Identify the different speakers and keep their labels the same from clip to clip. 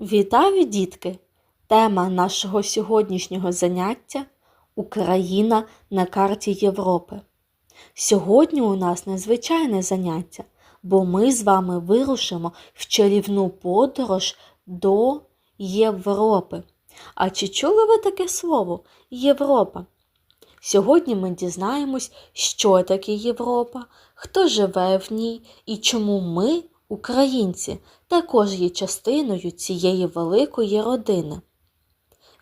Speaker 1: Вітаю, дітки! Тема нашого сьогоднішнього заняття Україна на карті Європи. Сьогодні у нас незвичайне заняття, бо ми з вами вирушимо в чарівну подорож до Європи. А чи чули ви таке слово Європа? Сьогодні ми дізнаємось, що таке Європа, хто живе в ній і чому ми, українці, також є частиною цієї великої родини.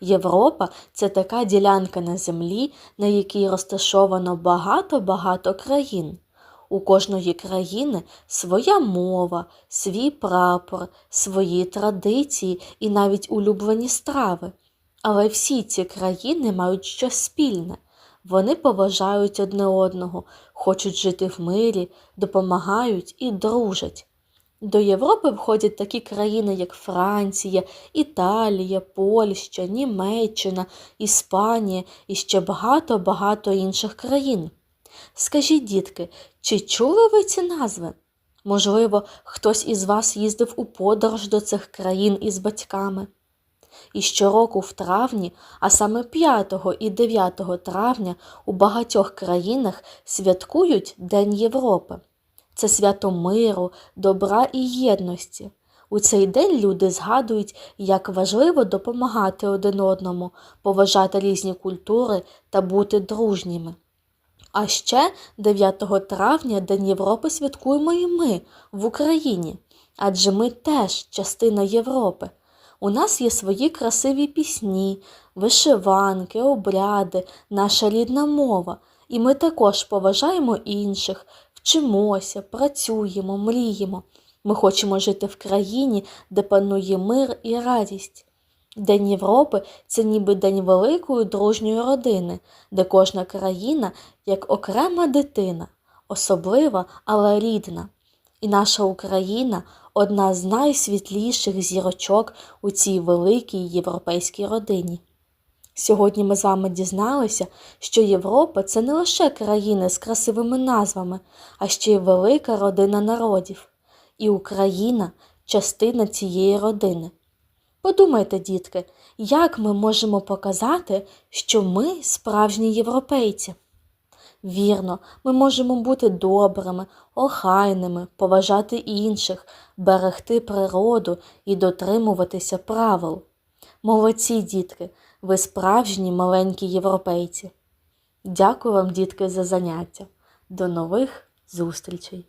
Speaker 1: Європа це така ділянка на землі, на якій розташовано багато-багато країн. У кожної країни своя мова, свій прапор, свої традиції і навіть улюблені страви. Але всі ці країни мають щось спільне. Вони поважають одне одного, хочуть жити в мирі, допомагають і дружать. До Європи входять такі країни, як Франція, Італія, Польща, Німеччина, Іспанія і ще багато-багато інших країн. Скажіть, дітки, чи чули ви ці назви? Можливо, хтось із вас їздив у подорож до цих країн із батьками. І щороку в травні, а саме 5 і 9 травня у багатьох країнах святкують День Європи. Це свято миру, добра і єдності. У цей день люди згадують, як важливо допомагати один одному, поважати різні культури та бути дружніми. А ще 9 травня День Європи святкуємо і ми в Україні, адже ми теж частина Європи. У нас є свої красиві пісні, вишиванки, обряди, наша рідна мова, і ми також поважаємо інших, вчимося, працюємо, мріємо. Ми хочемо жити в країні, де панує мир і радість. День Європи це ніби день великої дружньої родини, де кожна країна як окрема дитина, особлива, але рідна. І наша Україна одна з найсвітліших зірочок у цій великій європейській родині. Сьогодні ми з вами дізналися, що Європа це не лише країни з красивими назвами, а ще й велика родина народів. І Україна частина цієї родини. Подумайте, дітки, як ми можемо показати, що ми справжні європейці? Вірно, ми можемо бути добрими, охайними, поважати інших, берегти природу і дотримуватися правил. Молодці, дітки, ви справжні маленькі європейці. Дякую вам, дітки, за заняття. До нових зустрічей!